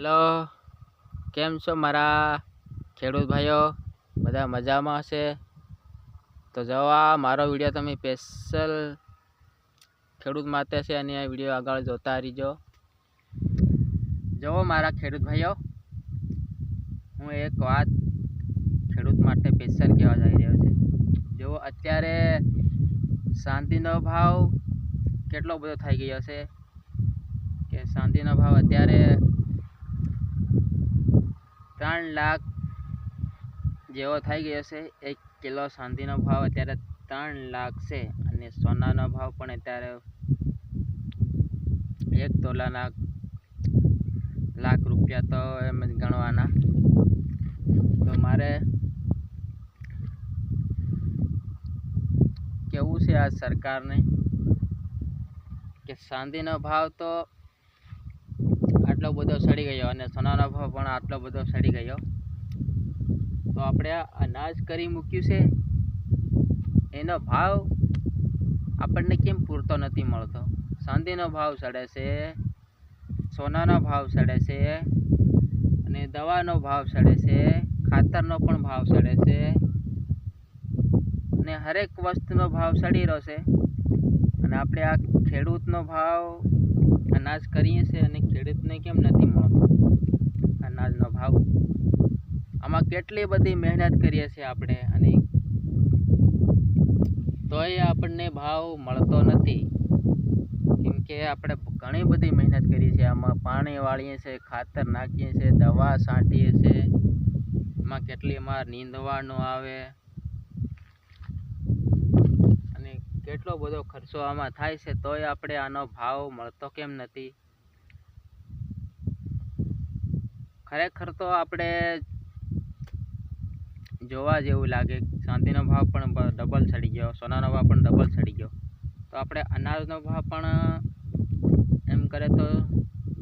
Hello, કેમ છો મારા ખેડૂત ભાઈઓ? બધા મજામાં હશે? તો જો આ મારો વીડિયો તમે સ્પેશિયલ ખેડૂત માટે છે અને આ વીડિયો આગળ જોતા રહીજો. જુઓ મારા ખેડૂત ભાઈઓ, હું એક વાત ખેડૂત માટે સ્પેશિયલ કહેવા જઈ રહ્યો છે. જુઓ અત્યારે શાંતિનો ભાવ કેટલો બધો થઈ ગયો છે, કે શાંતિનો ભાવ અત્યારે ત્રણ લાખ જેવો થઈ ગયો છે. એક કિલો શાંતિનો ભાવ અત્યારે ત્રણ લાખ છે અને સોનાનો ભાવ પણ અત્યારે એક તોલાના લાખ રૂપિયા તો એમ જ ગણવાના. તો મારે કેવું છે આ સરકારને? કે શાંતિનો ભાવ તો આટલો બધો સડી ગયો અને સોનાનો ભાવ પણ આટલો બધો સડી ગયો. તો આપણે અનાજ કરી મૂક્યું છે. એનો ભાવ આપણને કેમ પૂરતો નથી મળતો? ચાંદીનો ભાવ સડે છે, સોનાનો ભાવ સડે છે, અને દવાનો ભાવ સડે છે, ખાતરનો પણ ભાવ સડે છે, અને હરેક વસ્તુનો ભાવ સડી રહ્યો છે. અને આપણે આ ખેડૂતનો ભાવ અનાજ કરીએ છીએ અને ખેડૂતને કેમ નથી મળતો? અનાજનો ભાવ. આમાં કેટલી બધી મહેનત કરીએ છીએ આપણે અને તોય આપણને ભાવ મળતો નથી. કેમ કે આપણે ઘણી બધી મહેનત કરીએ છીએ આમાં પાણી વાળીએ છીએ, ખાતર નાખીએ છીએ, દવા છાંટીએ છીએ. એમાં કેટલી અમાર નીંદવાનું આવે અને કેટલો બધો ખર્ચો આમાં થાય છે તોય આપણે આનો ભાવ મળતો કેમ નથી? ખરેખર તો આપણે જોવા જેવું લાગે ચાંદીનો ભાવ પણ ડબલ ચડી ગયો, સોનાનો ભાવ પણ ડબલ ચડી ગયો. તો આપણે અનાજનો ભાવ પણ એમ કરે તો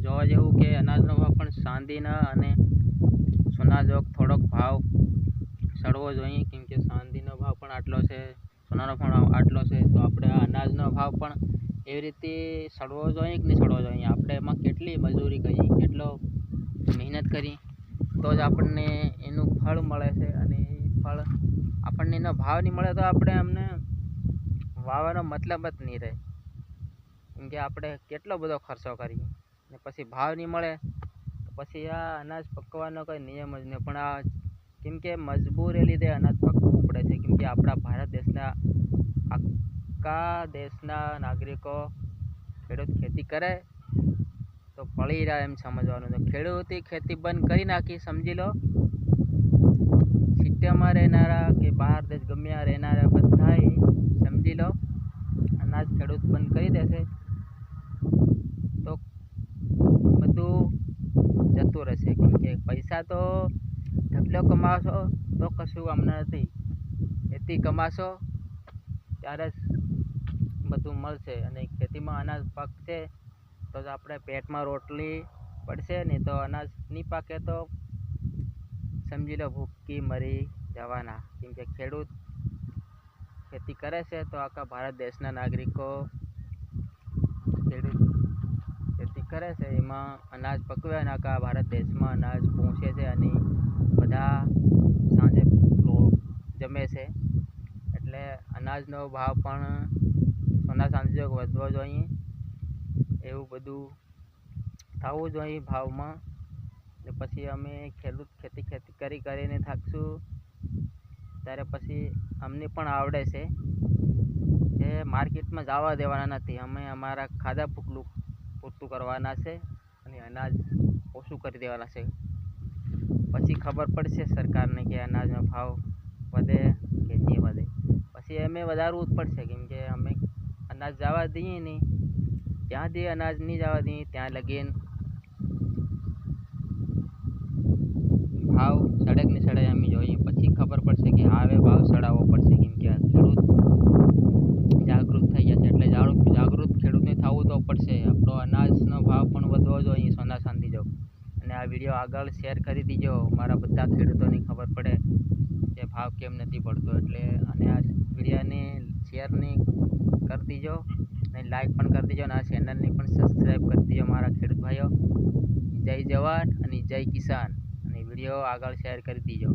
જોવા જેવું કે અનાજનો ભાવ પણ ચાંદીના અને સોના જોગ થોડોક ભાવ ચડવો જોઈએ, કેમ કે ચાંદીનો ભાવ પણ આટલો છે. સોનાનો પણ આટલો છે, તો આપણે આ અનાજનો ભાવ પણ એવી રીતે સડવો જોઈએ કે નહીં સડવો જોઈએ? આપણે એમાં કેટલી મજૂરી કરી, કેટલો મહેનત કરી, તો જ આપણને એનું ફળ મળે છે અને એ ફળ આપણને એનો ભાવ નહીં મળે તો આપણે એમને વાવવાનો મતલબ જ નહીં રહે. કેમ કે આપણે કેટલો બધો ખર્ચો કરીએ ને પછી ભાવ નહીં મળે, તો પછી આ અનાજ પકવાનો કંઈ નિયમ જ નહીં. પણ આ કેમ કે મજબૂરી લીધે અનાજ પકવવું પડે છે. કેમ કે આપણા ભારત દેશના આખા દેશના નાગરિકો ખેડૂત ખેતી કરે તો પડી રહ્યા એમ સમજવાનું છે. ખેડૂતે ખેતી બંધ કરી નાખી, સમજી લો. સિટીમાં રહેનારા કે બહાર દેશ ગમ્યા રહેનારા બધાએ સમજી લો, અનાજ ખેડૂત બંધ કરી દેશે. તો બધું જતું રહેશે. કેમ કે પૈસા તો ઢગલો કમાશો તો કશું અમને નથી ખેતી કમાશો ત્યારે બધું મળશે અને ખેતીમાં અનાજ પાકશે તો જ આપણે પેટમાં રોટલી પડશે નહીં તો અનાજ નહીં પાકે તો સમજી લો ભૂખી મરી જવાના કેમ કે ખેડૂત ખેતી કરે છે તો આખા ભારત દેશના નાગરિકો ખેડૂત ખેતી કરે છે એમાં અનાજ પકવે અને આખા ભારત દેશમાં અનાજ પહોંચે છે અને બધા સાંજે જમે છે. એટલે અનાજનો ભાવ પણ સોના સાંજે વધવો જોઈએ. એવું બધું થવું જોઈએ ભાવમાં. ને પછી અમે ખેડૂત ખેતી ખેતી કરી કરીને થાકશું. ત્યારે પછી અમને પણ આવડે છે કે માર્કેટમાં જવા દેવાના નથી. અમે અમારા ખાધા પૂટલું પૂરતું કરવાના છે અને અનાજ ઓછું કરી દેવાના છે. પછી ખબર પડશે સરકારને કે અનાજનો ભાવ વધે કે નહીં વધે. પછી અમે વધારવું જ પડશે, કેમ કે અમે અનાજ જવા દઈએ નહીં. જ્યાં દે અનાજ નહીં જવા દઈએ, ત્યાં લગીન ભાવ સડે કે નહીં સડે અમે જોઈએ. પછી ખબર પડશે કે હવે ભાવ ચડાવવો પડશે, કેમ કે આ ખેડૂત જાગૃત થઈ ગયા છે એટલે જાગૃત ખેડૂતને થવું તો પડશે આપણો અનાજનો ભાવ પણ વધવો જોઈએ સોના ચાંદી જો અને આ વીડિયો આગળ શેર કરી દીજો. મારા બધા ખેડૂતોને ખબર પડે કે ભાવ કેમ નથી પડતો. એટલે અને આ વિડીયોને શેરની કરી દીજો અને લાઈક પણ કરી દીજો અને આ ચેનલને પણ સબસ્ક્રાઈબ કરી દીજો મારા ખેડૂત ભાઈઓ. જય જવાન અને જય કિસાન. અને વીડિયો આગળ શેર કરી દીજો.